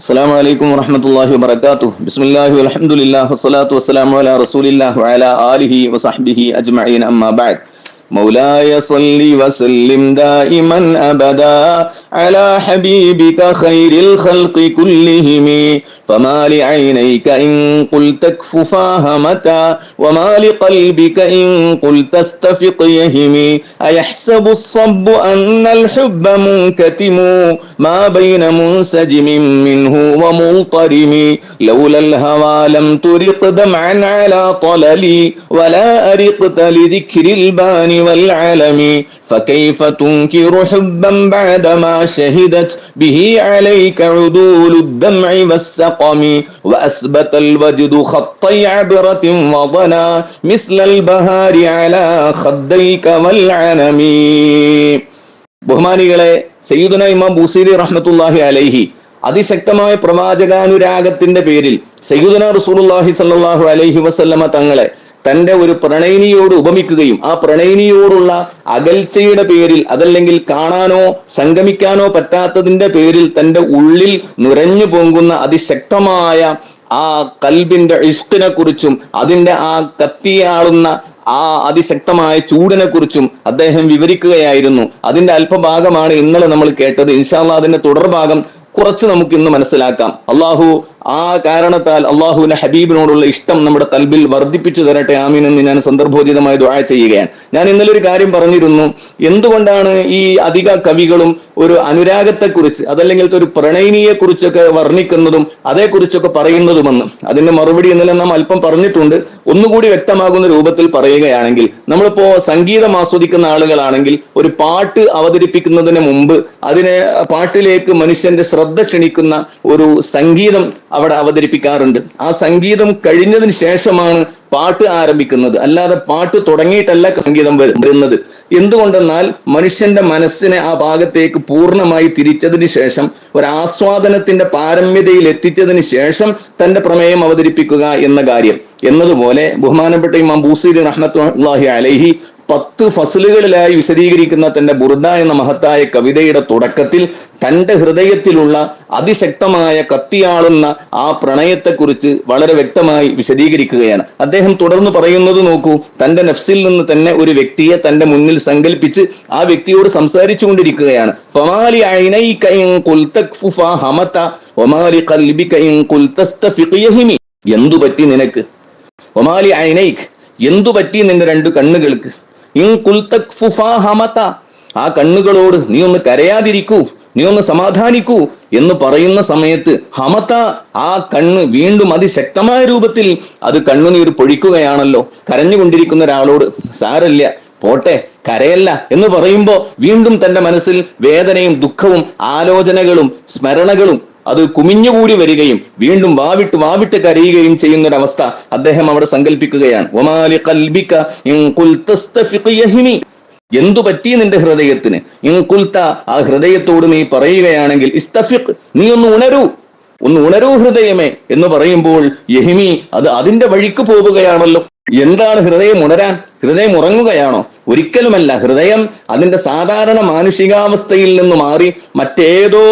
السلام عليكم ورحمة الله وبركاته بسم الله والحمد لله والصلاة والسلام على رسول الله وعلى آله وصحبه أجمعين أما بعد مولاي صل وسلم دائما أبدا على حبيبك خير الخلق كلهم فما لعينيك إن قلت اكففاها متى وما لقلبك إن قلت استفق يهمي أيحسب الصب أن الحب منكتم؟ ما بين منسجم منه ومضطرم لولا الهوى لم ترق دمعا على طللي ولا أرقت لذكر البان والعلم. فكيف تنكر حبا بعدما شهدت به عليك عدول الدمع والسقم؟ وأثبت الوجد خطي عبرة وضنا مثل البهار على خديك والعنم ബഹുമാനികളെ സയ്യിദുന ഇമാം ബൂസീരി റഹ്മത്തുല്ലാഹി അലൈഹി അതിശക്തമായ പ്രവാചകാനുരാഗത്തിന്റെ പേരിൽ സയ്യിദുന റസൂലുള്ളാഹി സല്ലല്ലാഹു അലൈഹി വസല്ലമ തങ്ങളെ തന്റെ ഒരു പ്രണയിനിയോട് ഉപമിക്കുകയും ആ പ്രണയിനിയോടുള്ള അകൽച്ചയുടെ പേരിൽ അതല്ലെങ്കിൽ കാണാനോ സംഗമിക്കാനോ പറ്റാത്തതിന്റെ പേരിൽ തന്റെ ഉള്ളിൽ നുരഞ്ഞു പൊങ്കുന്ന അതിശക്തമായ ആ കൽബിന്റെ ഇഷ്കിനെ കുറിച്ചും അതിന്റെ ആ കത്തിയാളുന്ന ആ അതിശക്തമായ ചൂടിനെ കുറിച്ചും അദ്ദേഹം വിവരിക്കുകയായിരുന്നു. അതിന്റെ അല്പഭാഗമാണ് ഇന്നലെ നമ്മൾ കേട്ടത്. ഇൻഷാല്ല അതിന്റെ തുടർഭാഗം കുറച്ച് നമുക്ക് ഇന്ന് മനസ്സിലാക്കാം. അള്ളാഹു ആ കാരണത്താൽ അള്ളാഹുവിന്റെ ഹബീബിനോടുള്ള ഇഷ്ടം നമ്മുടെ തൽബിൽ വർദ്ധിപ്പിച്ചു തരട്ടെ ആമീൻ എന്ന് ഞാൻ സന്ദർഭോചിതമായി ദുആ ചെയ്യുകയാണ്. ഞാൻ ഇന്നലെ ഒരു കാര്യം പറഞ്ഞിരുന്നു എന്തുകൊണ്ടാണ് ഈ അധിക കവികളും ഒരു അനുരാഗത്തെക്കുറിച്ച് അതല്ലെങ്കിൽ ഒരു പ്രണയിനിയെ കുറിച്ചൊക്കെ വർണിക്കുന്നതും അതേക്കുറിച്ചൊക്കെ പറയുന്നതുമെന്ന് അതിന്റെ മറുപടി ഇന്നലെ നാം അല്പം പറഞ്ഞിട്ടുണ്ട് ഒന്നുകൂടി വ്യക്തമാകുന്ന രൂപത്തിൽ പറയുകയാണെങ്കിൽ നമ്മളിപ്പോ സംഗീതം ആസ്വദിക്കുന്ന ആളുകളാണെങ്കിൽ ഒരു പാട്ട് അവതരിപ്പിക്കുന്നതിന് മുമ്പ് അതിനെ പാട്ടിലേക്ക് മനുഷ്യന്റെ ശ്രദ്ധ ക്ഷണിക്കുന്ന ഒരു സംഗീതം അവിടെ അവതരിപ്പിക്കാറുണ്ട്. ആ സംഗീതം കഴിഞ്ഞതിന് ശേഷമാണ് പാട്ട് ആരംഭിക്കുന്നത്. അല്ലാതെ പാട്ട് തുടങ്ങിയിട്ടല്ല സംഗീതം വരുന്നത്. എന്തുകൊണ്ടെന്നാൽ മനുഷ്യന്റെ മനസ്സിനെ ആ ഭാഗത്തേക്ക് പൂർണമായി തിരിച്ചതിന് ശേഷം ഒരു ആസ്വാദനത്തിന്റെ പാരമ്യതയിൽ എത്തിച്ചതിന് ശേഷം തന്റെ പ്രമേയം അവതരിപ്പിക്കുക എന്ന കാര്യം. എന്നതുപോലെ ബഹുമാനപ്പെട്ട ഇമാം ബൂസീർ റഹ്മത്തുല്ലാഹി അലൈഹി പത്ത് ഫസലുകളിലായി വിശദീകരിക്കുന്ന തന്റെ ബുർദ എന്ന മഹത്തായ കവിതയുടെ തുടക്കത്തിൽ തന്റെ ഹൃദയത്തിലുള്ള അതിശക്തമായ കത്തിയാളുന്ന ആ പ്രണയത്തെക്കുറിച്ച് വളരെ വ്യക്തമായി വിശദീകരിക്കുകയാണ്. അദ്ദേഹം തുടർന്ന് പറയുന്നത് നോക്കൂ തന്റെ നഫ്സിൽ നിന്ന് തന്നെ ഒരു വ്യക്തിയെ തന്റെ മുന്നിൽ സങ്കല്പിച്ച് ആ വ്യക്തിയോട് സംസാരിച്ചു കൊണ്ടിരിക്കുകയാണ് എന്തു പറ്റി നിനക്ക്? ഒമാലി ഐനൈക് എന്തു പറ്റി നിന്റെ രണ്ട് കണ്ണുകൾക്ക്? ഇൻ കുൽതക്ഫുഫ ഹമത ആ കണ്ണുകളോട് നീ ഒന്ന് കരയാതിരിക്കൂ. നീ ഒന്ന് സമാധാനിക്കൂ എന്ന് പറയുന്ന സമയത്ത് ഹമത ആ കണ്ണ് വീണ്ടും അതിശക്തമായ രൂപത്തിൽ അത് കണ്ണുനീർ പൊഴിക്കുകയാണല്ലോ. കരഞ്ഞുകൊണ്ടിരിക്കുന്ന ഒരാളോട് സാരല്ല പോട്ടെ കരയല്ല എന്ന് പറയുമ്പോ വീണ്ടും തന്റെ മനസ്സിൽ വേദനയും ദുഃഖവും ആലോചനകളും സ്മരണകളും അത് കുമിഞ്ഞുകൂടി വരികയും വീണ്ടും വാവിട്ട് വാവിട്ട് കരയുകയും ചെയ്യുന്ന ഒരു അവസ്ഥ അദ്ദേഹം അവിടെ സങ്കല്പിക്കുകയാണ് എന്തു പറ്റി നിന്റെ ഹൃദയത്തിന്? ഇൻകുൽത്ത ആ ഹൃദയത്തോട് നീ പറയുകയാണെങ്കിൽ ഇസ്തഫിഖ് നീ ഒന്ന് ഉണരൂ. ഒന്ന് ഉണരൂ ഹൃദയമേ എന്ന് പറയുമ്പോൾ യഹിമി അത് അതിന്റെ വഴിക്ക് പോവുകയാണല്ലോ എന്താണ് ഹൃദയം ഉണരാൻ? ഹൃദയം ഉറങ്ങുകയാണോ? ഒരിക്കലുമല്ല. ഹൃദയം അതിന്റെ സാധാരണ മാനുഷികാവസ്ഥയിൽ നിന്ന് മാറി മറ്റേതോ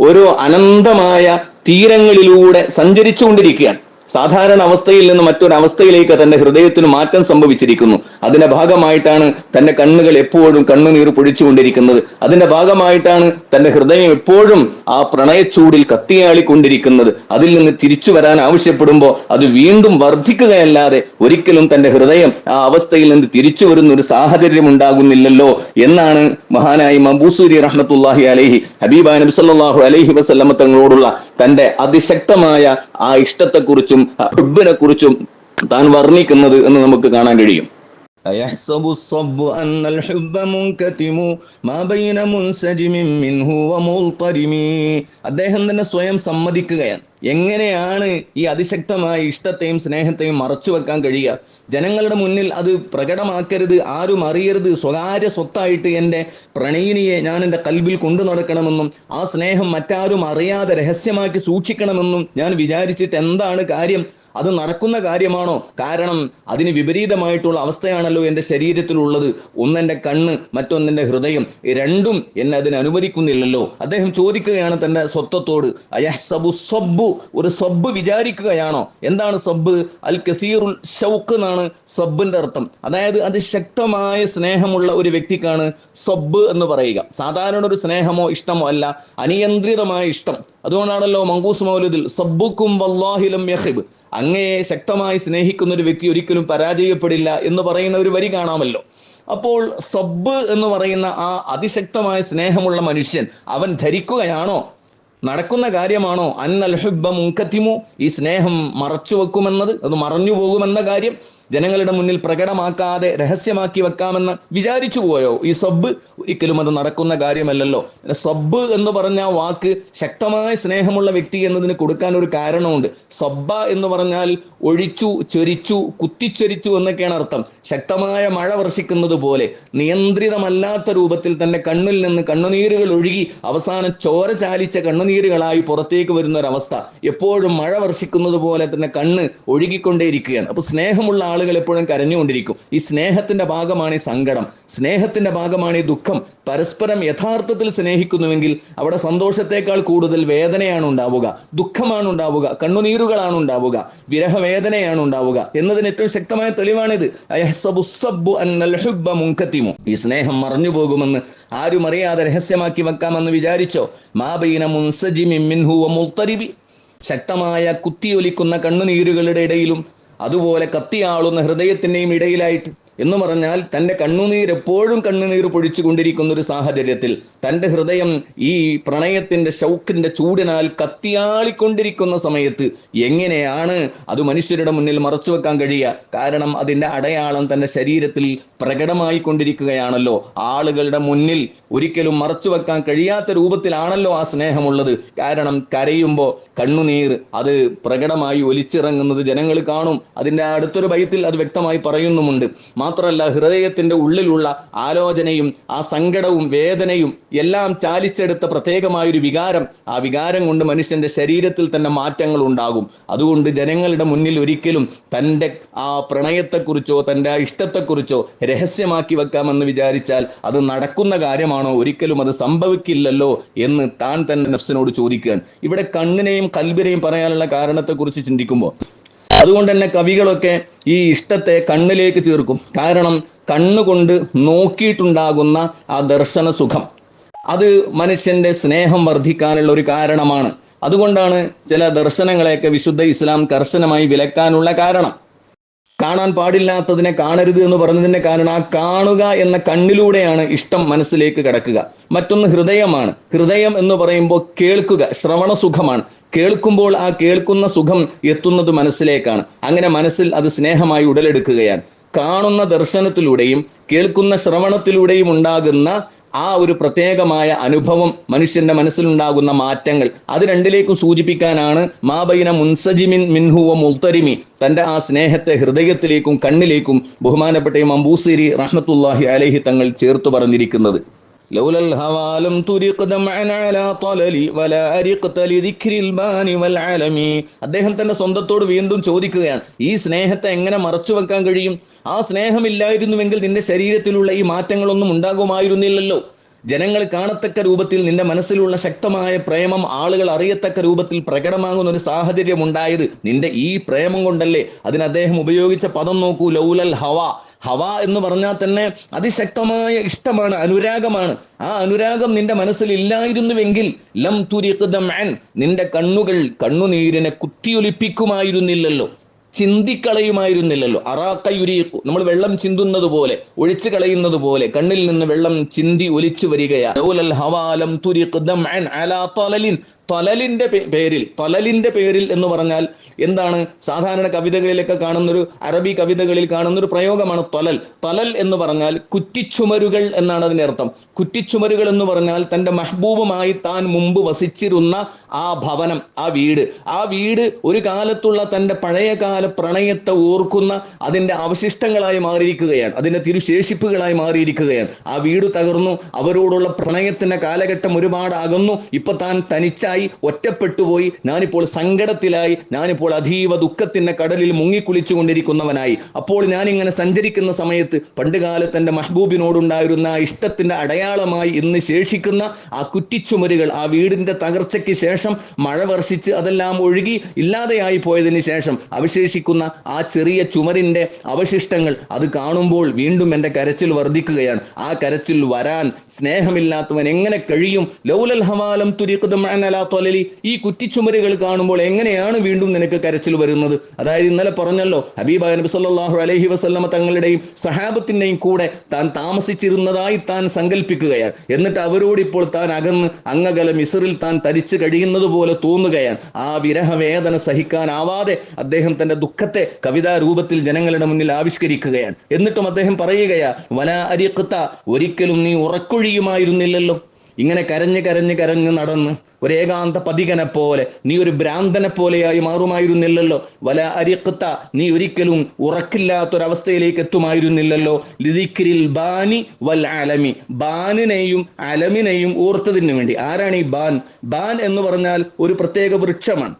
ഒരു അനന്തമായ തീരങ്ങളിലൂടെ സഞ്ചരിച്ചുകൊണ്ടിരിക്കുകയാണ്. സാധാരണ അവസ്ഥയിൽ നിന്ന് മറ്റൊരവസ്ഥയിലേക്ക് തന്റെ ഹൃദയത്തിന് മാറ്റം സംഭവിച്ചിരിക്കുന്നു. അതിന്റെ ഭാഗമായിട്ടാണ് തന്റെ കണ്ണുകൾ എപ്പോഴും കണ്ണുനീർ പൊഴിച്ചുകൊണ്ടിരിക്കുന്നത്. അതിന്റെ ഭാഗമായിട്ടാണ് തന്റെ ഹൃദയം എപ്പോഴും ആ പ്രണയച്ചൂടിൽ കത്തിയാളിക്കൊണ്ടിരിക്കുന്നത്. അതിൽ നിന്ന് തിരിച്ചു വരാൻ ആവശ്യപ്പെടുമ്പോൾ അത് വീണ്ടും വർദ്ധിക്കുകയല്ലാതെ ഒരിക്കലും തന്റെ ഹൃദയം ആ അവസ്ഥയിൽ നിന്ന് തിരിച്ചു വരുന്ന ഒരു സാഹചര്യം ഉണ്ടാകുന്നില്ലല്ലോ എന്നാണ് മഹാനായി മബൂസൂരി റഹ്മത്തുല്ലാഹി അലഹി ഹബീബ നബി അലഹി വസല്ലമ തങ്ങളോടുള്ള തന്റെ അതിശക്തമായ ആ ഇഷ്ടത്തെക്കുറിച്ചും ഹുബിനെ കുറിച്ചും താൻ വർണ്ണിക്കുന്നത് എന്ന് നമുക്ക് കാണാൻ കഴിയും أيحسب الصب أن الحب منكتم ما بين منسجم منه ومضطرم അദ്ദേഹം തന്നെ സ്വയം സമ്മതിക്കുകയാണ് എങ്ങനെയാണ് ഈ അതിശക്തമായ ഇഷ്ടത്തെയും സ്നേഹത്തെയും മറച്ചു വെക്കാൻ കഴിയുക? ജനങ്ങളുടെ മുന്നിൽ അത് പ്രകടമാക്കരുത് ആരും അറിയരുത്. സ്വകാര്യ സ്വത്തായിട്ട് എന്റെ പ്രണയിനിയെ ഞാൻ എന്റെ കൽബിൽ കൊണ്ടു നടക്കണമെന്നും ആ സ്നേഹം മറ്റാരും അറിയാതെ രഹസ്യമാക്കി സൂക്ഷിക്കണമെന്നും ഞാൻ വിചാരിച്ചിട്ട് എന്താണ് കാര്യം? അത് നടക്കുന്ന കാര്യമാണോ? കാരണം അതിന് വിപരീതമായിട്ടുള്ള അവസ്ഥയാണല്ലോ എന്റെ ശരീരത്തിലുള്ളത്. ഒന്നെന്റെ കണ്ണ് മറ്റൊന്നെന്റെ ഹൃദയം. രണ്ടും എന്നെ അതിന് അനുവദിക്കുന്നില്ലല്ലോ. അദ്ദേഹം ചോദിക്കുകയാണ് തന്റെ സ്വത്വത്തോട്. അയഹ്സബു സബ്ബു. ഒരു സബ്ബ് വിചാരിക്കുകയാണോ? എന്താണ് സബ്ബ്? അൽ കസീറുൽ ഷൗക്ക് എന്നാണ് സബ്ബിന്റെ അർത്ഥം. അതായത് അതിശക്തമായ സ്നേഹമുള്ള ഒരു വ്യക്തിക്കാണ് സബ്ബ് എന്ന് പറയുക. സാധാരണ ഒരു സ്നേഹമോ ഇഷ്ടമോ അല്ല. അനിയന്ത്രിതമായ ഇഷ്ടം. അതുകൊണ്ടാണല്ലോ മങ്കൂസ് മൗലുദിൽ സബ്ബുക്കും വല്ലാഹിലം യഹിബ് അങ്ങയെ ശക്തമായി സ്നേഹിക്കുന്ന ഒരു വ്യക്തി ഒരിക്കലും പരാജയപ്പെടില്ല എന്ന് പറയുന്ന ഒരു വരി കാണാമല്ലോ. അപ്പോൾ സബ്ബ് എന്ന് പറയുന്ന ആ അതിശക്തമായ സ്നേഹമുള്ള മനുഷ്യൻ അവൻ ധരിക്കുകയാണോ? നടക്കുന്ന കാര്യമാണോ? അന്നൽ ഹുബ്ബ മുൻകത്തിമു ഈ സ്നേഹം മറച്ചു വെക്കുമെന്നത് അത് മറഞ്ഞു പോകുമെന്ന കാര്യം ജനങ്ങളുടെ മുന്നിൽ പ്രകടമാക്കാതെ രഹസ്യമാക്കി വെക്കാമെന്ന് വിചാരിച്ചു പോയോ? ഈ സബ് ഒരിക്കലും അത് നടക്കുന്ന കാര്യമല്ലല്ലോ. സബ് എന്ന് പറഞ്ഞ വാക്ക് ശക്തമായ സ്നേഹമുള്ള വ്യക്തി എന്നതിന് കൊടുക്കാൻ ഒരു കാരണമുണ്ട്. സബ്ബ എന്ന് പറഞ്ഞാൽ ഒഴിച്ചു ചൊരിച്ചു കുത്തിച്ചൊരിച്ചു എന്നൊക്കെയാണ് അർത്ഥം. ശക്തമായ മഴ വർഷിക്കുന്നത് പോലെ നിയന്ത്രിതമല്ലാത്ത രൂപത്തിൽ തന്നെ കണ്ണിൽ നിന്ന് കണ്ണുനീരുകൾ ഒഴുകി അവസാനം ചോര ചാലിച്ച കണ്ണുനീരുകളായി പുറത്തേക്ക് വരുന്ന ഒരവസ്ഥ എപ്പോഴും മഴ വർഷിക്കുന്നത് പോലെ തന്നെ കണ്ണ് ഒഴുകിക്കൊണ്ടേയിരിക്കുകയാണ്. അപ്പൊ സ്നേഹമുള്ള ആളുകൾ എപ്പോഴും കരഞ്ഞുകൊണ്ടിരിക്കും. ഈ സ്നേഹത്തിന്റെ ഭാഗമാണ് ഈ സങ്കടം. സ്നേഹത്തിന്റെ ഭാഗമാണ് ഈ ദുഃഖം. പരസ്പരം യഥാർത്ഥത്തിൽ സ്നേഹിക്കുന്നുവെങ്കിൽ അവിടെ സന്തോഷത്തെക്കാൾ കൂടുതൽ വേദനയാണ് ഉണ്ടാവുക. ദുഃഖമാണ് ഉണ്ടാവുക. കണ്ണുനീരുകളാണ് ഉണ്ടാവുക. വിരഹവേദനയാണ് ഉണ്ടാവുക എന്നതിന് ഏറ്റവും ശക്തമായ തെളിവാണിത്. ഈ സ്നേഹം മറഞ്ഞു പോകുമെന്ന് ആരും അറിയാതെ രഹസ്യമാക്കി വെക്കാമെന്ന് വിചാരിച്ചോ? മാബൈന ശക്തമായ കുത്തിയൊലിക്കുന്ന കണ്ണുനീരുകളുടെ ഇടയിലും അതുപോലെ കത്തിയാളുന്ന ഹൃദയത്തിന്റെയും ഇടയിലായിട്ട്. എന്ന് പറഞ്ഞാൽ തന്റെ കണ്ണുനീർ എപ്പോഴും കണ്ണുനീർ പൊഴിച്ചു കൊണ്ടിരിക്കുന്ന ഒരു സാഹചര്യത്തിൽ തന്റെ ഹൃദയം ഈ പ്രണയത്തിന്റെ ശൗക്കിന്റെ ചൂടിനാൽ കത്തിയാളിക്കൊണ്ടിരിക്കുന്ന സമയത്ത് എങ്ങനെയാണ് അത് മനുഷ്യരുടെ മുന്നിൽ മറച്ചു വെക്കാൻ കഴിയുക? കാരണം അതിന്റെ അടയാളം തന്റെ ശരീരത്തിൽ പ്രകടമായി കൊണ്ടിരിക്കുകയാണല്ലോ ആളുകളുടെ മുന്നിൽ ഒരിക്കലും മറച്ചു വെക്കാൻ കഴിയാത്ത രൂപത്തിലാണല്ലോ ആ സ്നേഹമുള്ളത്. കാരണം കരയുമ്പോൾ കണ്ണുനീർ അത് പ്രകടമായി ഒലിച്ചിറങ്ങുന്നത് ജനങ്ങൾ കാണും. അതിന്റെ അടുത്തൊരു ഭയത്തിൽ അത് വ്യക്തമായി പറയുന്നുമുണ്ട്. മാത്രമല്ല ഹൃദയത്തിന്റെ ഉള്ളിലുള്ള ആലോചനയും ആ സങ്കടവും വേദനയും എല്ലാം ചാലിച്ചെടുത്ത പ്രത്യേകമായൊരു വികാരം ആ വികാരം കൊണ്ട് മനുഷ്യന്റെ ശരീരത്തിൽ തന്നെ മാറ്റങ്ങൾ ഉണ്ടാകും. അതുകൊണ്ട് ജനങ്ങളുടെ മുന്നിൽ ഒരിക്കലും തന്റെ ആ പ്രണയത്തെക്കുറിച്ചോ തന്റെ ആ ഇഷ്ടത്തെക്കുറിച്ചോ രഹസ്യമാക്കി വെക്കാമെന്ന് വിചാരിച്ചാൽ അത് നടക്കുന്ന കാര്യമാണോ ഒരിക്കലും അത് സംഭവിക്കില്ലല്ലോ എന്ന് താൻ തന്നെ നഫ്സിനോട് ചോദിക്കുകയാണ് ഇവിടെ കണ്ണിനെയും കൽബിനെയും പറയാനുള്ള കാരണത്തെക്കുറിച്ച് ചിന്തിക്കുമ്പോൾ അതുകൊണ്ട് തന്നെ കവികളൊക്കെ ഈ ഇഷ്ടത്തെ കണ്ണിലേക്ക് ചേർക്കും. കാരണം കണ്ണുകൊണ്ട് നോക്കിയിട്ടുണ്ടാകുന്ന ആ ദർശന സുഖം അത് മനുഷ്യന്റെ സ്നേഹം വർദ്ധിക്കാനുള്ള ഒരു കാരണമാണ്. അതുകൊണ്ടാണ് ചില ദർശനങ്ങളെയൊക്കെ വിശുദ്ധ ഇസ്ലാം കർശനമായി വിലക്കാനുള്ള കാരണം. കാണാൻ പാടില്ലാത്തതിനെ കാണരുത് എന്ന് പറഞ്ഞതിന്റെ കാരണം ആ കാണുക എന്ന കണ്ണിലൂടെയാണ് ഇഷ്ടം മനസ്സിലേക്ക് കിടക്കുക. മറ്റൊന്ന് ഹൃദയമാണ്. ഹൃദയം എന്ന് പറയുമ്പോൾ കേൾക്കുക ശ്രവണ സുഖമാണ്. കേൾക്കുമ്പോൾ ആ കേൾക്കുന്ന സുഖം എത്തുന്നത് മനസ്സിലേക്കാണ്. അങ്ങനെ മനസ്സിൽ അത് സ്നേഹമായി ഉടലെടുക്കുകയാണ്. കാണുന്ന ദർശനത്തിലൂടെയും കേൾക്കുന്ന ശ്രവണത്തിലൂടെയും ഉണ്ടാകുന്ന ആ ഒരു പ്രത്യേകമായ അനുഭവം മനുഷ്യന്റെ മനസ്സിലുണ്ടാകുന്ന മാറ്റങ്ങൾ അത് രണ്ടിലേക്കും സൂചിപ്പിക്കാനാണ് മാബൈന മുൻസജിമിൻ മിൻഹുവ മുൽത്തരിമി തന്റെ ആ സ്നേഹത്തെ ഹൃദയത്തിലേക്കും കണ്ണിലേക്കും ബഹുമാനപ്പെട്ട ഇമാം ബൂസിരി റഹ്മത്തുല്ലാഹി അലൈഹി തങ്ങൾ ചേർത്തു പറഞ്ഞിരിക്കുന്നത് لولا الهوى لم ترق دمعا على طللي ولا أرقت لذكر البان والعالم അദ്ദേഹം തന്റെ സ്വന്തത്തോട് വീണ്ടും ചോദിക്കുകയാണ് ഈ സ്നേഹത്തെ എങ്ങനെ മറച്ചു വെക്കാൻ കഴിയും ആ സ്നേഹമില്ലായിരുന്നുവെങ്കിൽ നിന്റെ ശരീരത്തിലുള്ള ഈ മാറ്റങ്ങളൊന്നും ഉണ്ടാകുമായിരുന്നില്ലല്ലോ ജനങ്ങൾ കാണത്തക്ക രൂപത്തിൽ നിന്റെ മനസ്സിലുള്ള ശക്തമായ പ്രേമം ആളുകൾ അറിയത്തക്ക രൂപത്തിൽ പ്രകടമാകുന്ന ഒരു സാഹചര്യം ഉണ്ടായത് നിന്റെ ഈ പ്രേമം കൊണ്ടല്ലേ? അതിന് അദ്ദേഹം ഉപയോഗിച്ച പദം നോക്കൂ ലൗലൽ ഹവ. ഹവ എന്ന് പറഞ്ഞാൽ തന്നെ അതിശക്തമായ ഇഷ്ടമാണ് അനുരാഗമാണ്. ആ അനുരാഗം നിന്റെ മനസ്സിൽ ഇല്ലായിരുന്നുവെങ്കിൽ ലം തുരിഖ്ദമഅൻ നിന്റെ കണ്ണുകൾ കണ്ണുനീരിനെ കുത്തിയൊലിപ്പിക്കുമായിരുന്നില്ലല്ലോ. ചിന്തിക്കളയുമായിരുന്നില്ലല്ലോ. അറാക്കയുരീക്കു നമ്മൾ വെള്ളം ചിന്തുന്നത് പോലെ ഒഴിച്ചു കളയുന്നത് പോലെ കണ്ണിൽ നിന്ന് വെള്ളം ചിന്തി ഒലിച്ചു വരികയാണ്. തൊലലിന്റെ പേരിൽ തൊലലിന്റെ പേരിൽ എന്ന് പറഞ്ഞാൽ എന്താണ്? സാധാരണ കവിതകളിലൊക്കെ കാണുന്നൊരു അറബി കവിതകളിൽ കാണുന്നൊരു പ്രയോഗമാണ് തൊലൽ. തൊലൽ എന്ന് പറഞ്ഞാൽ കുറ്റിച്ചുമരുകൾ എന്നാണ് അതിന്റെ അർത്ഥം കുറ്റിച്ചുമരുകൾ എന്ന് പറഞ്ഞാൽ തന്റെ മഹബൂബുമായി താൻ മുമ്പ് വസിച്ചിരുന്ന ആ ഭവനം ആ വീട്. ആ വീട് ഒരു കാലത്തുള്ള തന്റെ പഴയകാല പ്രണയത്തെ ഓർക്കുന്ന അതിന്റെ അവശിഷ്ടങ്ങളായി മാറിയിരിക്കുകയാണ്. അതിന്റെ തിരുശേഷിപ്പുകളായി മാറിയിരിക്കുകയാണ്. ആ വീട് തകർന്നു അവരോടുള്ള പ്രണയത്തിന്റെ കാലഘട്ടം ഒരുപാട് അകന്നു ഇപ്പൊ താൻ തനിച്ച തനിച്ചായി ഒറ്റപ്പെട്ടുപോയി. ഞാനിപ്പോൾ സങ്കടത്തിലായി. ഞാനിപ്പോൾ അതീവ ദുഃഖത്തിന്റെ കടലിൽ മുങ്ങിക്കുളിച്ചു കൊണ്ടിരിക്കുന്നവനായി അപ്പോൾ ഞാൻ ഇങ്ങനെ സഞ്ചരിക്കുന്ന സമയത്ത് പണ്ട് കാലത്ത് എന്റെ മഹബൂബിനോടുണ്ടായിരുന്ന ആ ഇഷ്ടത്തിന്റെ അടയാളമായി ഇന്ന് ശേഷിക്കുന്ന ആ കുറ്റിച്ചുമരുകൾ ആ വീടിന്റെ തകർച്ചയ്ക്ക് ശേഷം മഴ വർഷിച്ച് അതെല്ലാം ഒഴുകി ഇല്ലാതെയായി പോയതിന് ശേഷം അവശേഷിക്കുന്ന ആ ചെറിയ ചുമരിന്റെ അവശിഷ്ടങ്ങൾ അത് കാണുമ്പോൾ വീണ്ടും എന്റെ കരച്ചിൽ വർദ്ധിക്കുകയാണ്. ആ കരച്ചിൽ വരാൻ സ്നേഹമില്ലാത്തവൻ എങ്ങനെ കഴിയും? ലൗലൽ ഹവാലം തുരിക്കുതും തൊലലി ഈ കുറ്റിച്ചുമരുകൾ കാണുമ്പോൾ എങ്ങനെയാണ് വീണ്ടും നിനക്ക് കരച്ചിൽ വരുന്നത്? അതായത് ഇന്നലെ പറഞ്ഞല്ലോ ഹബീബ നബി സല്ലാഹു അലഹി വസല്ലമ തങ്ങളുടെയും സഹാബത്തിന്റെയും കൂടെ താൻ താമസിച്ചിരുന്നതായി താൻ സങ്കല്പിക്കുകയാണ് എന്നിട്ട് അവരോട് ഇപ്പോൾ താൻ അകന്ന് അങ്ങകല മിസറിൽ താൻ തരിച്ചു കഴിയുന്നത് പോലെ തോന്നുകയാണ്. ആ വിരഹവേദന സഹിക്കാനാവാതെ അദ്ദേഹം തന്റെ ദുഃഖത്തെ കവിതാ രൂപത്തിൽ ജനങ്ങളുടെ മുന്നിൽ ആവിഷ്കരിക്കുകയാണ്. എന്നിട്ടും അദ്ദേഹം പറയുകയാ വല അരിക്കത്ത ഒരിക്കലും നീ ഉറക്കൊഴിയുമായിരുന്നില്ലല്ലോ. ഇങ്ങനെ കരഞ്ഞ് കരഞ്ഞ് കരഞ്ഞ് നടന്ന് ഒരു ഏകാന്ത പതികനെ പോലെ നീ ഒരു ഭ്രാന്തനെ പോലെയായി മാറുമായിരുന്നില്ലല്ലോ. വല അരിക്കത്ത നീ ഒരിക്കലും ഉറക്കില്ലാത്തൊരവസ്ഥയിലേക്ക് എത്തുമായിരുന്നില്ലല്ലോ. ലിദിക്രിൽ ബാനി വൽ അലമി. ബാനിനെയും അലമിനെയും ഓർത്തതിന് വേണ്ടി. ആരാണ് ഈ ബാൻ? ബാൻ എന്ന് പറഞ്ഞാൽ ഒരു പ്രത്യേക വൃക്ഷമാണ്.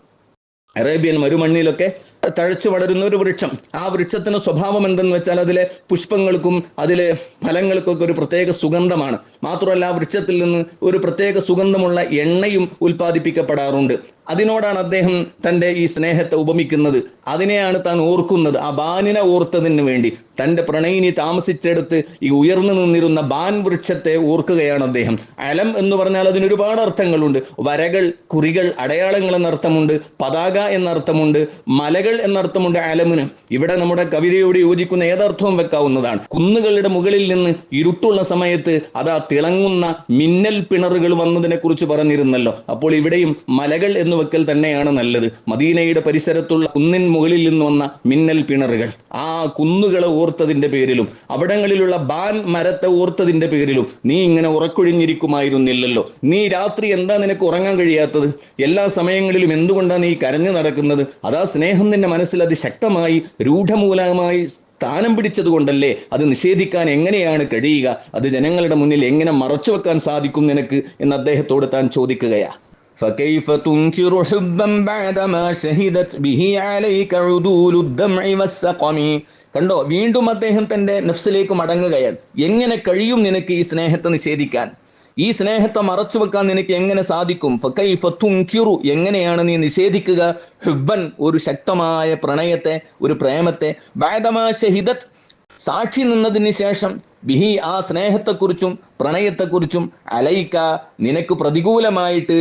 അറേബ്യൻ മരുമണ്ണിലൊക്കെ തഴച്ചു വളരുന്ന ഒരു വൃക്ഷം. ആ വൃക്ഷത്തിന് സ്വഭാവം എന്തെന്ന് വെച്ചാൽ അതിലെ പുഷ്പങ്ങൾക്കും അതിലെ ഫലങ്ങൾക്കൊക്കെ ഒരു പ്രത്യേക സുഗന്ധമാണ്. മാത്രമല്ല ആ വൃക്ഷത്തിൽ നിന്ന് ഒരു പ്രത്യേക സുഗന്ധമുള്ള എണ്ണയും ഉൽപ്പാദിപ്പിക്കപ്പെടാറുണ്ട്. അതിനോടാണ് അദ്ദേഹം തന്റെ ഈ സ്നേഹത്തെ ഉപമിക്കുന്നത്. അതിനെയാണ് താൻ ഓർക്കുന്നത്. ആ ബാനിനെ ഓർത്തതിന് വേണ്ടി. തന്റെ പ്രണയിനി താമസിച്ചെടുത്ത് ഈ ഉയർന്നു നിന്നിരുന്ന ബാൻ വൃക്ഷത്തെ ഓർക്കുകയാണ് അദ്ദേഹം. അലം എന്ന് പറഞ്ഞാൽ അതിന് ഒരുപാട് അർത്ഥങ്ങളുണ്ട്. വരകൾ കുറികൾ അടയാളങ്ങൾ എന്നർത്ഥമുണ്ട്. പതാക എന്നർത്ഥമുണ്ട്. മലകൾ എന്നർത്ഥമുണ്ട് അലമിന്. ഇവിടെ നമ്മുടെ കവിതയോട് യോജിക്കുന്ന ഏതർത്ഥവും വെക്കാവുന്നതാണ്. കുന്നുകളുടെ മുകളിൽ നിന്ന് ഇരുട്ടുള്ള സമയത്ത് അതാ തിളങ്ങുന്ന മിന്നൽ പിണറുകൾ വന്നതിനെ കുറിച്ച് പറഞ്ഞിരുന്നല്ലോ. അപ്പോൾ ഇവിടെയും മലകൾ എന്ന് വെക്കൽ തന്നെയാണ് നല്ലത്. മദീനയുടെ പരിസരത്തുള്ള കുന്നിൻ മുകളിൽ നിന്ന് വന്ന മിന്നൽ പിണറുകൾ. ആ കുന്നുകളെ ഓർത്തതിന്റെ പേരിലും അവിടങ്ങളിലുള്ള ബാൻ മരത്തെ ഓർത്തതിന്റെ പേരിലും നീ ഇങ്ങനെ ഉറക്കൊഴിഞ്ഞിരിക്കുമായിരുന്നില്ലല്ലോ. നീ രാത്രി എന്താ നിനക്ക് ഉറങ്ങാൻ കഴിയാത്തത്? എല്ലാ സമയങ്ങളിലും എന്തുകൊണ്ടാണ് നീ കരഞ്ഞു നടക്കുന്നത്? അതാ സ്നേഹം നിന്റെ മനസ്സിൽ അതിശക്തമായി രൂഢമൂലമായി സ്ഥാനം പിടിച്ചത് കൊണ്ടല്ലേ അത് നിഷേധിക്കാൻ എങ്ങനെയാണ് കഴിയുക? അത് ജനങ്ങളുടെ മുന്നിൽ എങ്ങനെ മറച്ചു വെക്കാൻ സാധിക്കും നിനക്ക്? എന്ന് അദ്ദേഹത്തോട് താൻ ചോദിക്കുകയാ. فكيف تنكر حبا بعدما شهدت به عليك عدول الدمع والسقم കണ്ടോ വീണ്ടും അദ്ദേഹം തന്റെ നഫ്സിലേക്ക് മടങ്ങുകയാണ് എങ്ങനെ കഴിയും നിനക്ക് ഈ സ്നേഹത്തെ നിഷേധിക്കാൻ ഈ സ്നേഹത്തെ മറച്ചു വെക്കാൻ നിനക്ക് എങ്ങനെ സാധിക്കും ഫക്കൈഫ തുൻകിറു എങ്ങനെയാണ് നീ നിഷേധിക്കുക ഹുബൻ ഒരു ശക്തമായ പ്രണയത്തെ ഒരു പ്രേമത്തെ ബാദമാ ഷഹിദത്ത് സാക്ഷി നിന്നതിന് ശേഷം ബിഹി ആ സ്നേഹത്തെക്കുറിച്ചും പ്രണയത്തെക്കുറിച്ചും അലൈക്ക നിനക്ക് പ്രതികൂലമായിട്ട്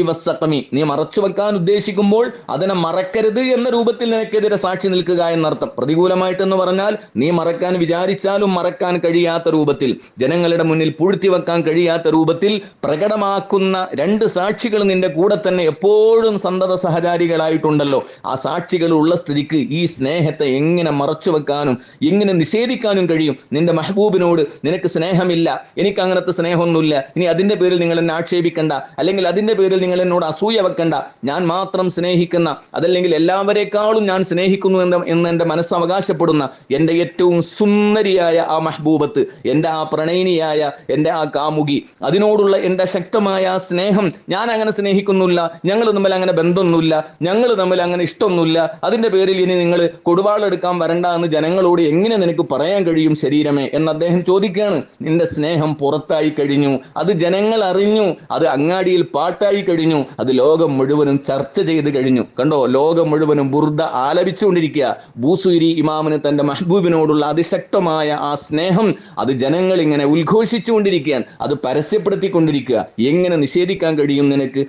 ഇവസ്സഖമി നീ മറച്ചു വെക്കാൻ ഉദ്ദേശിക്കുമ്പോൾ അതിനെ മറക്കരുത് എന്ന രൂപത്തിൽ നിനക്കെതിരെ സാക്ഷി നിൽക്കുക എന്നർത്ഥം. പ്രതികൂലമായിട്ട് എന്ന് പറഞ്ഞാൽ നീ മറക്കാൻ വിചാരിച്ചാലും മറക്കാൻ കഴിയാത്ത രൂപത്തിൽ ജനങ്ങളുടെ മുന്നിൽ പൂഴ്ത്തി വെക്കാൻ കഴിയാത്ത രൂപത്തിൽ പ്രകടമാക്കുന്ന രണ്ട് സാക്ഷികൾ നിന്റെ കൂടെ തന്നെ എപ്പോഴും സന്തത സഹചാരികളായിട്ടുണ്ടല്ലോ. ആ സാക്ഷികൾ ഉള്ള സ്ഥിതിക്ക് ഈ സ്നേഹത്തെ എങ്ങനെ മറച്ചു വെക്കാനും എങ്ങനെ നിഷേധിക്കാനും കഴിയും? നിന്റെ മെഹബൂബിനോട് നിനക്ക് സ്നേഹമില്ല എനിക്ക് അങ്ങനത്തെ സ്നേഹമൊന്നുമില്ല. ഇനി അതിന്റെ പേരിൽ നിങ്ങൾ എന്നെ ആക്ഷേപിക്കണ്ട അല്ലെങ്കിൽ അതിന്റെ പേരിൽ നിങ്ങൾ എന്നോട് അസൂയ വെക്കണ്ട. ഞാൻ മാത്രം സ്നേഹിക്കുന്ന അതല്ലെങ്കിൽ എല്ലാവരെക്കാളും ഞാൻ സ്നേഹിക്കുന്നു എന്ന് എന്ന് എന്റെ മനസ്സവകാശപ്പെടുന്ന എന്റെ ഏറ്റവും സുന്ദരിയായ ആ മെഹബൂബത്ത് എന്റെ ആ പ്രണയിനിയായ എന്റെ ആ കാമുകി. അതിനോടുള്ള എന്റെ ശക്തമായ സ്നേഹം ഞാൻ അങ്ങനെ സ്നേഹിക്കുന്നില്ല ഞങ്ങൾ തമ്മിൽ അങ്ങനെ ബന്ധമൊന്നുമില്ല ഞങ്ങൾ തമ്മിൽ അങ്ങനെ ഇഷ്ടമൊന്നുമില്ല. അതിന്റെ പേരിൽ ഇനി നിങ്ങൾ കൊടുവാളെടുക്കാൻ വരണ്ട എന്ന് ജനങ്ങളോട് എങ്ങനെ നിനക്ക് പറയാൻ കഴിയും ശരീരമേ എന്ന് അദ്ദേഹം ചോദിക്കുകയാണ് നിന്റെ സ്നേഹം പുറത്തായി കഴിഞ്ഞു അത് ജനങ്ങൾ അറിഞ്ഞു അത് അങ്ങാടിയിൽ പാട്ടായി കഴിഞ്ഞു അത് ലോകം മുഴുവനും ചർച്ച ചെയ്ത് കഴിഞ്ഞു. കണ്ടോ ലോകം മുഴുവനും ബുർദ ആലപിച്ചുകൊണ്ടിരിക്കുക. ബൂസൂരി ഇമാമിന് തന്റെ മഹബൂബിനോടുള്ള അതിശക്തമായ ആ സ്നേഹം അത് ജനങ്ങൾ ഇങ്ങനെ ഉദ്ഘോഷിച്ചുകൊണ്ടിരിക്കുകയാണ് അത് പരസ്യപ്പെടുത്തിക്കൊണ്ടിരിക്കുക. എങ്ങനെ നിഷേധിക്കാൻ കഴിയും നിനക്ക്?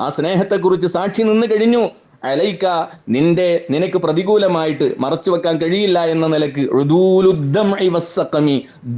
ആ സ്നേഹത്തെക്കുറിച്ച് സാക്ഷി നിന്ന് കഴിഞ്ഞു. അലൈക്ക നിന്റെ നിനക്ക് പ്രതികൂലമായിട്ട് മറച്ചു വെക്കാൻ കഴിയില്ല എന്ന നിലയ്ക്ക്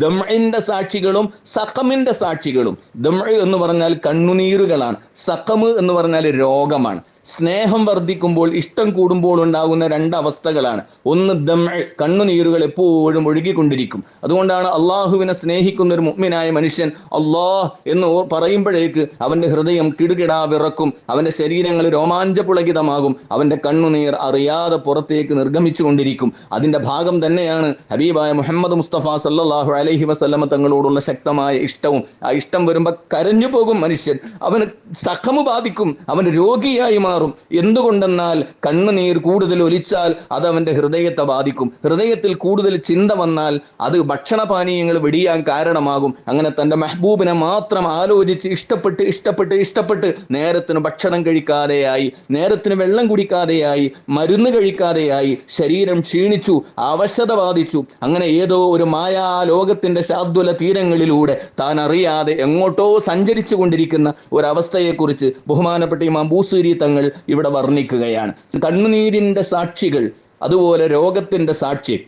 ദംഇന്റെ സാക്ഷികളും സഖമിന്റെ സാക്ഷികളും. ദം എന്ന് പറഞ്ഞാൽ കണ്ണുനീരുകളാണ്. സഖമ് എന്ന് പറഞ്ഞാൽ രോഗമാണ്. സ്നേഹം വർദ്ധിക്കുമ്പോൾ ഇഷ്ടം കൂടുമ്പോൾ ഉണ്ടാകുന്ന രണ്ട് അവസ്ഥകളാണ് ഒന്ന് ദം കണ്ണുനീരുകൾ എപ്പോഴും ഒഴുകിക്കൊണ്ടിരിക്കും. അതുകൊണ്ടാണ് അള്ളാഹുവിനെ സ്നേഹിക്കുന്ന ഒരു മുഗ്മിനായ മനുഷ്യൻ അള്ളാഹ് എന്ന് പറയുമ്പോഴേക്ക് അവന്റെ ഹൃദയം കിടുകിടാ വിറക്കും. അവന്റെ ശരീരങ്ങൾ രോമാഞ്ചപുളകിതമാകും. അവന്റെ കണ്ണുനീർ അറിയാതെ പുറത്തേക്ക് നിർഗമിച്ചു കൊണ്ടിരിക്കും അതിന്റെ ഭാഗം തന്നെയാണ് ഹബീബായ മുഹമ്മദ് മുസ്തഫ സല്ലാഹു അലഹി വസല്ലമ തങ്ങളോടുള്ള ശക്തമായ ഇഷ്ടവും. ആ ഇഷ്ടം വരുമ്പോൾ കരഞ്ഞു പോകും മനുഷ്യൻ. അവന് സഖമു ബാധിക്കും. അവൻ രോഗിയായി മാറും. എന്തുകൊണ്ടെന്നാൽ കണ്ണുനീർ കൂടുതൽ ഒലിച്ചാൽ അത് അവന്റെ ഹൃദയത്തെ ബാധിക്കും. ഹൃദയത്തിൽ കൂടുതൽ ചിന്ത വന്നാൽ അത് ഭക്ഷണപാനീയങ്ങൾ വെടിയാൻ കാരണമാകും. അങ്ങനെ തന്റെ മെഹബൂബിനെ മാത്രം ആലോചിച്ച് ഇഷ്ടപ്പെട്ട് ഇഷ്ടപ്പെട്ട് ഇഷ്ടപ്പെട്ട് നേരത്തിന് ഭക്ഷണം കഴിക്കാതെയായി നേരത്തിന് വെള്ളം കുടിക്കാതെയായി മരുന്ന് കഴിക്കാതെയായി ശരീരം ക്ഷീണിച്ചു അവശത ബാധിച്ചു. അങ്ങനെ ഏതോ ഒരു മായാ ലോകത്തിന്റെ ശാദ്വല തീരങ്ങളിലൂടെ താൻ അറിയാതെ എങ്ങോട്ടോ സഞ്ചരിച്ചു കൊണ്ടിരിക്കുന്ന ഒരവസ്ഥയെക്കുറിച്ച് ബഹുമാനപ്പെട്ട ഇമാം ബൂസൂരി തങ്ങൾ ഇവിടെ വർണിക്കുകയാണ്. കണ്ണുനീരിന്റെ സാക്ഷികൾ അതുപോലെ രോഗത്തിന്റെ സാക്ഷി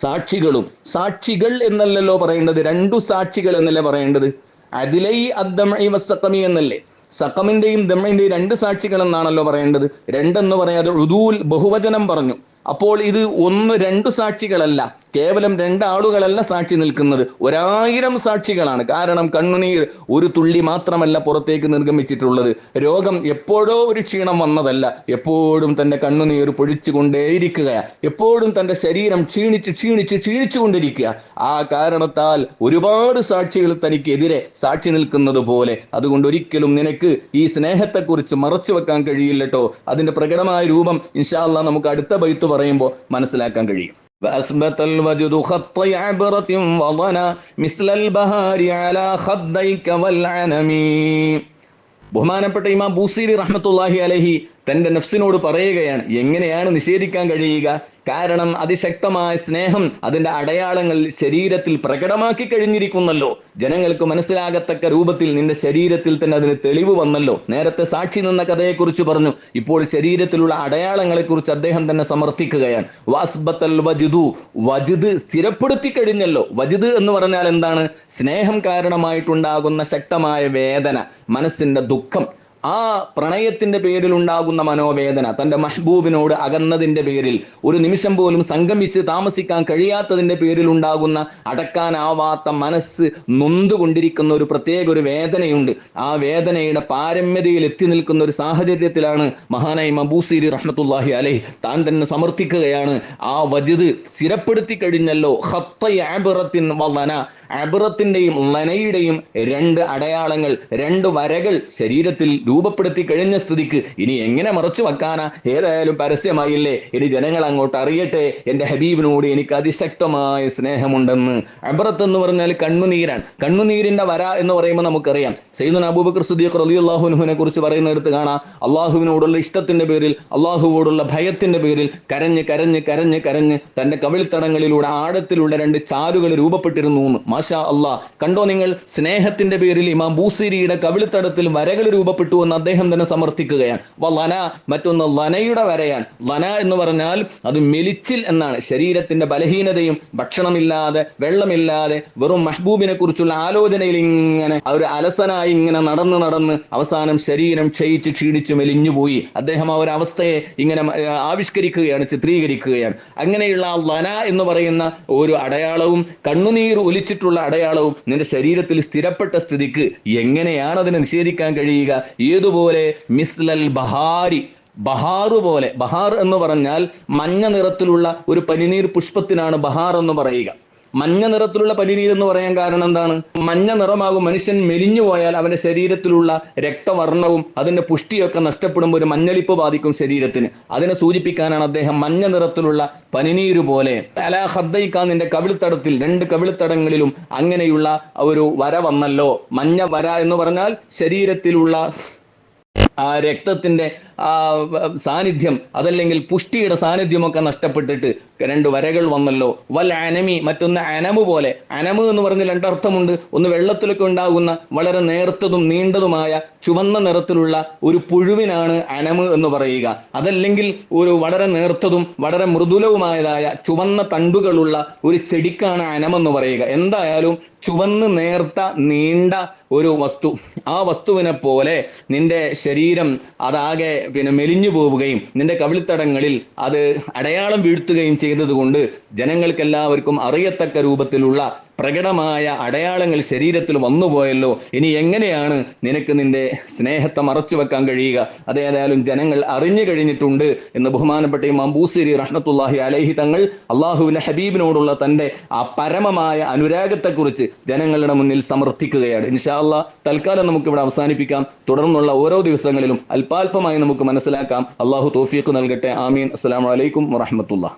സാക്ഷികളും. സാക്ഷികൾ എന്നല്ലല്ലോ പറയേണ്ടത് രണ്ടു സാക്ഷികൾ എന്നല്ലേ പറയേണ്ടത്? അതിലൈ അദ്ദമി വസക്കമി എന്നല്ലേ? സക്കമിന്റെയും ദമ്മന്റെയും രണ്ട് സാക്ഷികൾ എന്നാണല്ലോ പറയേണ്ടത്. രണ്ടെന്ന് പറയാതെ ഉദൂൽ ബഹുവചനം പറഞ്ഞു. അപ്പോൾ ഇത് ഒന്ന് രണ്ടു സാക്ഷികളല്ല. കേവലം രണ്ടാളുകളല്ല സാക്ഷി നിൽക്കുന്നത്. ഒരായിരം സാക്ഷികളാണ്. കാരണം കണ്ണുനീർ ഒരു തുള്ളി മാത്രമല്ല പുറത്തേക്ക് നിർഗമിച്ചിട്ടുള്ളത്. രോഗം എപ്പോഴോ ഒരു ക്ഷീണം വന്നതല്ല. എപ്പോഴും തന്റെ കണ്ണുനീർ പൊഴിച്ചുകൊണ്ടേയിരിക്കുകയാണ് എപ്പോഴും തന്റെ ശരീരം ക്ഷീണിച്ച് ക്ഷീണിച്ച് ക്ഷീണിച്ചുകൊണ്ടിരിക്കുക ആ കാരണത്താൽ ഒരുപാട് സാക്ഷികൾ തനിക്കെതിരെ സാക്ഷി നിൽക്കുന്നത് പോലെ. അതുകൊണ്ട് ഒരിക്കലും നിനക്ക് ഈ സ്നേഹത്തെക്കുറിച്ച് മറച്ചു വെക്കാൻ കഴിയില്ലട്ടോ. അതിന്റെ പ്രകടമായ രൂപം ഇൻഷാല്ല നമുക്ക് അടുത്ത ബൈത്ത് പറയുമ്പോൾ മനസ്സിലാക്കാൻ കഴിയും. فأثبت الوجد خطي عبرة وضنا مثل البهار على خديك والعنم ബഹുമാനപ്പെട്ട ഇമാം ബൂസീരി റഹ്മത്തുല്ലാഹി അലഹി തന്റെ നഫ്സിനോട് പറയുകയാണ് എങ്ങനെയാണ് നിഷേധിക്കാൻ കഴിയുക കാരണം അതിശക്തമായ സ്നേഹം അതിന്റെ അടയാളങ്ങൾ ശരീരത്തിൽ പ്രകടമാക്കി കഴിഞ്ഞിരിക്കുന്നല്ലോ. ജനങ്ങൾക്ക് മനസ്സിലാകത്തക്ക രൂപത്തിൽ നിന്റെ ശരീരത്തിൽ തന്നെ അതിന് തെളിവ് വന്നല്ലോ. നേരത്തെ സാക്ഷി നിന്ന കഥയെക്കുറിച്ച് പറഞ്ഞു. ഇപ്പോൾ ശരീരത്തിലുള്ള അടയാളങ്ങളെക്കുറിച്ച് അദ്ദേഹം തന്നെ സമർത്ഥിക്കുകയാണ്. വാസ്ബത്തൽ വജുദു. വജുദ് സ്ഥിരപ്പെടുത്തി കഴിഞ്ഞല്ലോ. വജുദ് എന്ന് പറഞ്ഞാൽ എന്താണ്? സ്നേഹം കാരണമായിട്ടുണ്ടാകുന്ന ശക്തമായ വേദന മനസ്സിന്റെ ദുഃഖം ആ പ്രണയത്തിന്റെ പേരിൽ ഉണ്ടാകുന്ന മനോവേദന തന്റെ മഹബൂബിനോട് അകന്നതിന്റെ പേരിൽ ഒരു നിമിഷം പോലും സംഗമിച്ച് താമസിക്കാൻ കഴിയാത്തതിന്റെ പേരിൽ ഉണ്ടാകുന്ന അടക്കാനാവാത്ത മനസ്സ് നൊന്തുകൊണ്ടിരിക്കുന്ന ഒരു പ്രത്യേക ഒരു വേദനയുണ്ട്. ആ വേദനയുടെ പാരമ്യതയിൽ എത്തി നിൽക്കുന്ന ഒരു സാഹചര്യത്തിലാണ് മഹാനായി മബൂസിരി റഹ്മത്തുല്ലാഹി അലൈഹി താൻ തന്നെ സമർത്ഥിക്കുകയാണ്. ആ വജിത് സ്ഥിരപ്പെടുത്തി കഴിഞ്ഞല്ലോ. വലന അബിറത്തിന്റെയും ലനയുടെയും രണ്ട് അടയാളങ്ങൾ രണ്ട് വരകൾ ശരീരത്തിൽ രൂപപ്പെടുത്തി കഴിഞ്ഞ സ്ഥിതിക്ക് ഇനി എങ്ങനെ മറച്ചു വെക്കാനാ? ഏതായാലും പരസ്യമായില്ലേ? ഇനി ജനങ്ങൾ അങ്ങോട്ട് അറിയട്ടെ. എന്റെ ഹബീബിനോട് എനിക്ക് അതിശക്തമായ സ്നേഹമുണ്ടെന്ന്. അബറത്ത് എന്ന് പറഞ്ഞാൽ കണ്ണുനീരാണ്. കണ്ണുനീരിന്റെ വര എന്ന് പറയുമ്പോൾ നമുക്കറിയാം. സയ്യിദുന അബൂബക്കർ സുദീഖ് അള്ളാഹുനുഹുവിനെ കുറിച്ച് പറയുന്നിടത്ത് കാണാം. അള്ളാഹുവിനോടുള്ള ഇഷ്ടത്തിന്റെ പേരിൽ അള്ളാഹുവോടുള്ള ഭയത്തിന്റെ പേരിൽ കരഞ്ഞ് കരഞ്ഞ് കരഞ്ഞ് കരഞ്ഞ് തന്റെ കവിൾത്തടങ്ങളിലൂടെ ആഴത്തിലുള്ള രണ്ട് ചാലുകൾ രൂപപ്പെട്ടിരുന്നു മാഷാ അള്ളാ. കണ്ടോ നിങ്ങൾ? സ്നേഹത്തിന്റെ പേരിൽ ഇമാം ബൂസിരിയുടെ കവിളിത്തടത്തിൽ വരകൾ രൂപപ്പെട്ടു എന്ന് അദ്ദേഹം തന്നെ സമർത്ഥിക്കുകയാണ്. ലന മറ്റൊന്ന് ലനയുടെ വരയാണ്. ലന എന്ന് പറഞ്ഞാൽ അത് മെലിച്ചിൽ എന്നാണ്. ശരീരത്തിന്റെ ബലഹീനതയും ഭക്ഷണമില്ലാതെ വെള്ളമില്ലാതെ വെറും മഹബൂബിനെ കുറിച്ചുള്ള ആലോചനയിൽ ഇങ്ങനെ ഒരു അലസനായി ഇങ്ങനെ നടന്ന് നടന്ന് അവസാനം ശരീരം ക്ഷയിച്ച് ക്ഷീണിച്ച് മെലിഞ്ഞുപോയി അദ്ദേഹം ആ ഒരു അവസ്ഥയെ ഇങ്ങനെ ആവിഷ്കരിക്കുകയാണ് ചിത്രീകരിക്കുകയാണ്. അങ്ങനെയുള്ള ലന എന്ന് പറയുന്ന ഒരു അടയാളവും കണ്ണുനീർ ഒലിച്ചിട്ടുള്ള അടയാളവും നിന്റെ ശരീരത്തിൽ സ്ഥിരപ്പെട്ട സ്ഥിതിക്ക് എങ്ങനെയാണ് അതിനെ നിഷേധിക്കാൻ കഴിയുക? ഏതുപോലെ? മിസ്ലൽ ബഹാരി. ബഹാറ് പോലെ. ബഹാർ എന്ന് പറഞ്ഞാൽ മഞ്ഞ നിറത്തിലുള്ള ഒരു പനിനീർ പുഷ്പത്തിനാണ് ബഹാർ എന്ന് പറയുക. മഞ്ഞ നിറത്തിലുള്ള പനിനീർ എന്ന് പറയാൻ കാരണം എന്താണ്? മഞ്ഞ നിറമാകും മനുഷ്യൻ മെലിഞ്ഞു പോയാൽ അവന്റെ ശരീരത്തിലുള്ള രക്തവർണവും അതിന്റെ പുഷ്ടിയൊക്കെ നഷ്ടപ്പെടുമ്പോൾ ഒരു മഞ്ഞളിപ്പ് ബാധിക്കും ശരീരത്തിന്. അതിനെ സൂചിപ്പിക്കാനാണ് അദ്ദേഹം മഞ്ഞ നിറത്തിലുള്ള പനിനീര് പോലെ. അലാ ഹദ്ദയിക്കാൻ നിന്റെ കവിളിത്തടത്തിൽ രണ്ട് കവിളിത്തടങ്ങളിലും അങ്ങനെയുള്ള ഒരു വര വന്നല്ലോ. മഞ്ഞ വര എന്ന് പറഞ്ഞാൽ ശരീരത്തിലുള്ള ആ രക്തത്തിന്റെ ആ സാന്നിധ്യം അതല്ലെങ്കിൽ പുഷ്ടിയുടെ സാന്നിധ്യമൊക്കെ നഷ്ടപ്പെട്ടിട്ട് രണ്ട് വരകൾ വന്നല്ലോ. വൽ അനമി മറ്റൊന്ന് അനമു പോലെ. അനമു എന്ന് പറഞ്ഞ രണ്ടർത്ഥമുണ്ട്. ഒന്ന് വെള്ളത്തിലൊക്കെ ഉണ്ടാകുന്ന വളരെ നേർത്തതും നീണ്ടതുമായ ചുവന്ന നിറത്തിലുള്ള ഒരു പുഴുവിനാണ് അനമ് എന്ന് പറയുക. അതല്ലെങ്കിൽ ഒരു വളരെ നേർത്തതും വളരെ മൃദുലവുമായതായ ചുവന്ന തണ്ടുകളുള്ള ഒരു ചെടിക്കാണ് അനമെന്ന് പറയുക. എന്തായാലും ചുവന്ന് നേർത്ത നീണ്ട ഒരു വസ്തു ആ വസ്തുവിനെ പോലെ നിന്റെ ശരീരം അതാകെ പിന്നെ മെലിഞ്ഞു പോവുകയും നിന്റെ കവിളിത്തടങ്ങളിൽ അത് അടയാളം വീഴ്ത്തുകയും ചെയ്തതുകൊണ്ട് ജനങ്ങൾക്കെല്ലാവർക്കും അറിയത്തക്ക രൂപത്തിലുള്ള പ്രകടമായ അടയാളങ്ങൾ ശരീരത്തിൽ വന്നുപോയല്ലോ ഇനി എങ്ങനെയാണ് നിനക്ക് നിന്റെ സ്നേഹത്തെ മറച്ചു വെക്കാൻ കഴിയുക? അതേതായാലും ജനങ്ങൾ അറിഞ്ഞു കഴിഞ്ഞിട്ടുണ്ട് എന്ന് ബഹുമാനപ്പെട്ട ഇമാം ബൂസിരി റഹ്മത്തുല്ലാഹി അലൈഹി തങ്ങൾ അള്ളാഹുവിന്റെ ഹബീബിനോടുള്ള തന്റെ ആ പരമമായ അനുരാഗത്തെക്കുറിച്ച് ജനങ്ങളുടെ മുന്നിൽ സമർത്ഥിക്കുകയാണ്. ഇൻഷാല്ല തൽക്കാലം നമുക്ക് ഇവിടെ അവസാനിപ്പിക്കാം. തുടർന്നുള്ള ഓരോ ദിവസങ്ങളിലും അല്പാൽപമായി നമുക്ക് മനസ്സിലാക്കാം. അള്ളാഹു തോഫീക്ക് നൽകട്ടെ. ആമീൻ. അസ്സലാമു അലൈക്കും വറഹ്മത്തുള്ളാഹി.